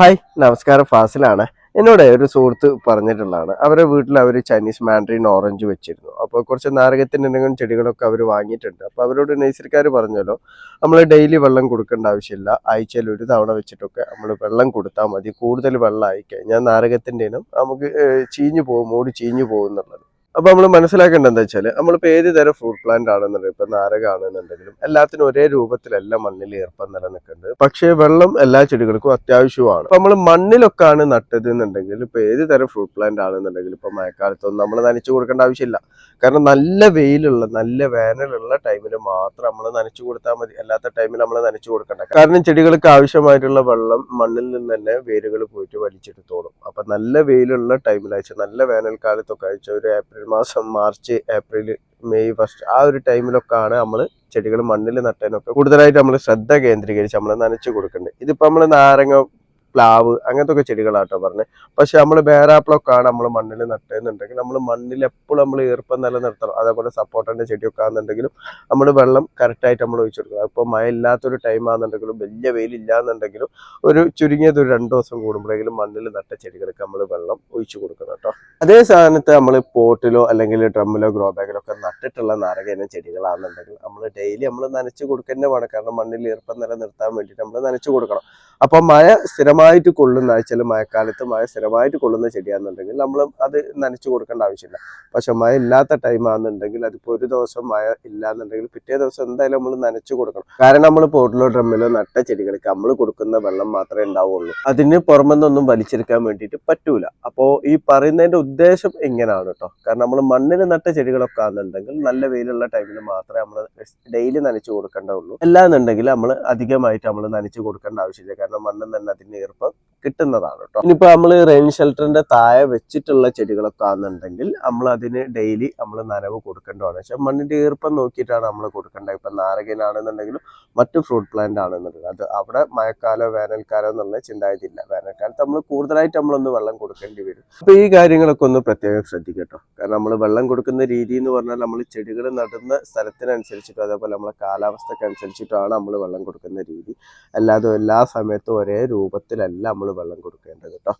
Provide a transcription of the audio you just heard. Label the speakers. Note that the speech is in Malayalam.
Speaker 1: ഹായ് നമസ്കാരം. ഫാസിലാണ്. എന്നോട് ഒരു സുഹൃത്ത് പറഞ്ഞിട്ടുള്ളതാണ്. അവരുടെ വീട്ടിൽ അവർ ചൈനീസ് മാൻഡറിൻ ഓറഞ്ച് വെച്ചിരുന്നു. അപ്പോൾ കുറച്ച് നാരകത്തിന്റെ എന്തെങ്കിലും ചെടികളൊക്കെ അവർ വാങ്ങിയിട്ടുണ്ട്. അപ്പോൾ അവരോട് നേഴ്സറിക്കാർ പറഞ്ഞല്ലോ നമ്മൾ ഡെയിലി വെള്ളം കൊടുക്കേണ്ട ആവശ്യമില്ല. ആഴ്ചയിൽ ഒരു തവണ വെച്ചിട്ടൊക്കെ നമ്മൾ വെള്ളം കൊടുത്താൽ മതി. കൂടുതൽ വെള്ളം ആയി ഞാൻ നാരകത്തിന്റെ ഇനം നമുക്ക് ചീഞ്ഞു പോകും മൂടി ചീഞ്ഞു പോകും എന്നുള്ളത് അപ്പൊ നമ്മൾ മനസ്സിലാക്കേണ്ടത് എന്താ വെച്ചാൽ നമ്മളിപ്പോ ഏത് തരം ഫ്രൂട്ട് പ്ലാന്റ് ആണെന്നുണ്ടെങ്കിൽ ഇപ്പൊ നാരകമാണെന്നുണ്ടെങ്കിലും എല്ലാത്തിനും ഒരേ രൂപത്തിലല്ല മണ്ണിൽ ഈർപ്പം നിലനിൽക്കുന്നത് പക്ഷേ വെള്ളം എല്ലാ ചെടികൾക്കും അത്യാവശ്യമാണ്. അപ്പൊ നമ്മൾ മണ്ണിലൊക്കെ ആണ് നട്ടത് എന്നുണ്ടെങ്കിൽ ഇപ്പൊ ഏത് തരം ഫ്രൂട്ട് പ്ലാന്റ് ആണെന്നുണ്ടെങ്കിൽ ഇപ്പൊ മഴക്കാലത്തൊന്നും നമ്മൾ നനച്ചു കൊടുക്കേണ്ട ആവശ്യമില്ല. കാരണം നല്ല വെയിലുള്ള നല്ല വേനലുള്ള ടൈമിൽ മാത്രം നമ്മൾ നനച്ചു കൊടുത്താൽ മതി. അല്ലാത്ത ടൈമിൽ നമ്മൾ നനച്ചു കൊടുക്കേണ്ട. കാരണം ചെടികൾക്ക് ആവശ്യമായിട്ടുള്ള വെള്ളം മണ്ണിൽ നിന്ന് തന്നെ വേരുകൾ പോയിട്ട് വലിച്ചെടുത്തോളും. അപ്പൊ നല്ല വെയിലുള്ള അയച്ച നല്ല വേനൽക്കാലത്തൊക്കെ അയച്ച ഒരു ഏപ്രിൽ മാസം മാർച്ച് ഏപ്രിൽ മെയ് ഫസ്റ്റ് ആ ഒരു ടൈമിലൊക്കെയാണ് നമ്മൾ ചെടികൾ മണ്ണിൽ നട്ടതിനൊക്കെ കൂടുതലായിട്ട് നമ്മൾ ശ്രദ്ധ കേന്ദ്രീകരിച്ച് നമ്മൾ നനച്ചു കൊടുക്കേണ്ടത് ഇതിപ്പോൾ നമ്മൾ നാരങ്ങ പ്ലാവ് അങ്ങനത്തെ ഒക്കെ ചെടികളാട്ടോ പറഞ്ഞത് പക്ഷെ നമ്മൾ ബേരാപ്പിളൊക്കെ ആണ് നമ്മൾ മണ്ണിൽ നട്ടുന്നുണ്ടെങ്കിൽ നമ്മൾ മണ്ണിൽ എപ്പോഴും നമ്മൾ ഈർപ്പം നിലനിർത്തണം. അതേപോലെ സപ്പോർട്ടന്റെ ചെടിയൊക്കെ ആണെന്നുണ്ടെങ്കിലും നമ്മൾ വെള്ളം കറക്റ്റായിട്ട് നമ്മൾ ഒഴിച്ചു കൊടുക്കണം. ഇപ്പോൾ മഴ ഇല്ലാത്തൊരു ടൈം ആണെന്നുണ്ടെങ്കിലും വലിയ വെയിലില്ല എന്നുണ്ടെങ്കിലും ഒരു ചുരുങ്ങിയത് ഒരു രണ്ട് ദിവസം കൂടുമ്പോഴെങ്കിലും മണ്ണിൽ നട്ട ചെടികൾക്ക് നമ്മൾ വെള്ളം ഒഴിച്ചു കൊടുക്കണം കേട്ടോ. അതേ സാധനത്തെ നമ്മൾ പോട്ടിലോ അല്ലെങ്കിൽ ഡ്രമ്മിലോ ഗ്രോ ബാഗിലോ ഒക്കെ നട്ടിട്ടുള്ള നാരകയിനം ചെടികളാണെന്നുണ്ടെങ്കിൽ നമ്മൾ ഡെയിലി നമ്മൾ നനച്ചു കൊടുക്കുന്നേ വേണം. കാരണം മണ്ണിൽ ഈർപ്പം നിലനിർത്താൻ വേണ്ടിയിട്ട് നമ്മൾ നനച്ചു കൊടുക്കണം. അപ്പോൾ മഴ സ്ഥിരമായിട്ട് കൊള്ളുന്ന ചില മഴക്കാലത്ത് മഴ സ്ഥിരമായിട്ട് കൊള്ളുന്ന ചെടിയാണെന്നുണ്ടെങ്കിൽ നമ്മൾ അത് നനച്ചു കൊടുക്കേണ്ട ആവശ്യമില്ല. പക്ഷെ മഴ ഇല്ലാത്ത ടൈം ആണെന്നുണ്ടെങ്കിൽ അതിപ്പോ ഒരു ദിവസം മഴ ഇല്ലാന്നുണ്ടെങ്കിൽ പിറ്റേ ദിവസം എന്തായാലും നമ്മൾ നനച്ചു കൊടുക്കണം. കാരണം നമ്മൾ പോട്ടിലോ ഡ്രമ്മിലോ നട്ട ചെടികൾക്ക് നമ്മൾ കൊടുക്കുന്ന വെള്ളം മാത്രമേ ഉണ്ടാവുള്ളൂ. അതിന് പുറമെന്നൊന്നും വലിച്ചെടുക്കാൻ വേണ്ടിയിട്ട് പറ്റൂല. അപ്പോൾ ഈ പറയുന്നതിന്റെ ഉദ്ദേശം ഇങ്ങനെയാണ് കേട്ടോ. കാരണം നമ്മൾ മണ്ണിൽ നട്ട ചെടികളൊക്കെ ആണെന്നുണ്ടെങ്കിൽ നല്ല വെയിലുള്ള ടൈമിൽ മാത്രമേ നമ്മൾ ഡെയിലി നനച്ചു കൊടുക്കേണ്ടതുള്ളൂ. അല്ലാന്നുണ്ടെങ്കിൽ നമ്മൾ അധികമായിട്ട് നമ്മൾ നനച്ചു കൊടുക്കേണ്ട ആവശ്യമില്ല. കാരണം മണ്ണിൽ തന്നെ അതിന്റെ ഈർപ്പം കിട്ടുന്നതാണ് കേട്ടോ ഇനിയിപ്പോ നമ്മൾ റെയിൻ ഷെൽട്ടറിന്റെ താഴെ വെച്ചിട്ടുള്ള ചെടികളൊക്കെ ആണെന്നുണ്ടെങ്കിൽ നമ്മൾ അതിന് ഡെയിലി നമ്മൾ നനവ് കൊടുക്കേണ്ടതാണ്. പക്ഷെ മണ്ണിന്റെ ഈർപ്പം നോക്കിയിട്ടാണ് നമ്മൾ കൊടുക്കേണ്ടത്. ഇപ്പൊ നാരകനാണെന്നുണ്ടെങ്കിലും മറ്റു ഫ്രൂട്ട് പ്ലാന്റ് ആണെന്നുണ്ടെങ്കിൽ അത് അവിടെ മഴക്കാലോ വേനൽക്കാലോ എന്നുള്ള ചിന്തായതില്ല വേനൽക്കാലത്ത് നമ്മൾ കൂടുതലായിട്ട് നമ്മളൊന്ന് വെള്ളം കൊടുക്കേണ്ടി വരും. അപ്പൊ ഈ കാര്യങ്ങളൊക്കെ ഒന്ന് പ്രത്യേകം ശ്രദ്ധിക്കട്ടോ കാരണം നമ്മൾ വെള്ളം കൊടുക്കുന്ന രീതി എന്ന് പറഞ്ഞാൽ നമ്മൾ ചെടികൾ നടുന്ന സ്ഥലത്തിനനുസരിച്ചിട്ടും അതേപോലെ നമ്മളെ കാലാവസ്ഥക്ക് അനുസരിച്ചിട്ടാണ് നമ്മൾ വെള്ളം കൊടുക്കുന്ന രീതി. അല്ലാതെ എല്ലാ സമയത്തും ഒരേ രൂപത്തിലല്ല നമ്മൾ വെള്ളം കൊടുക്കേണ്ടത് കേട്ടോ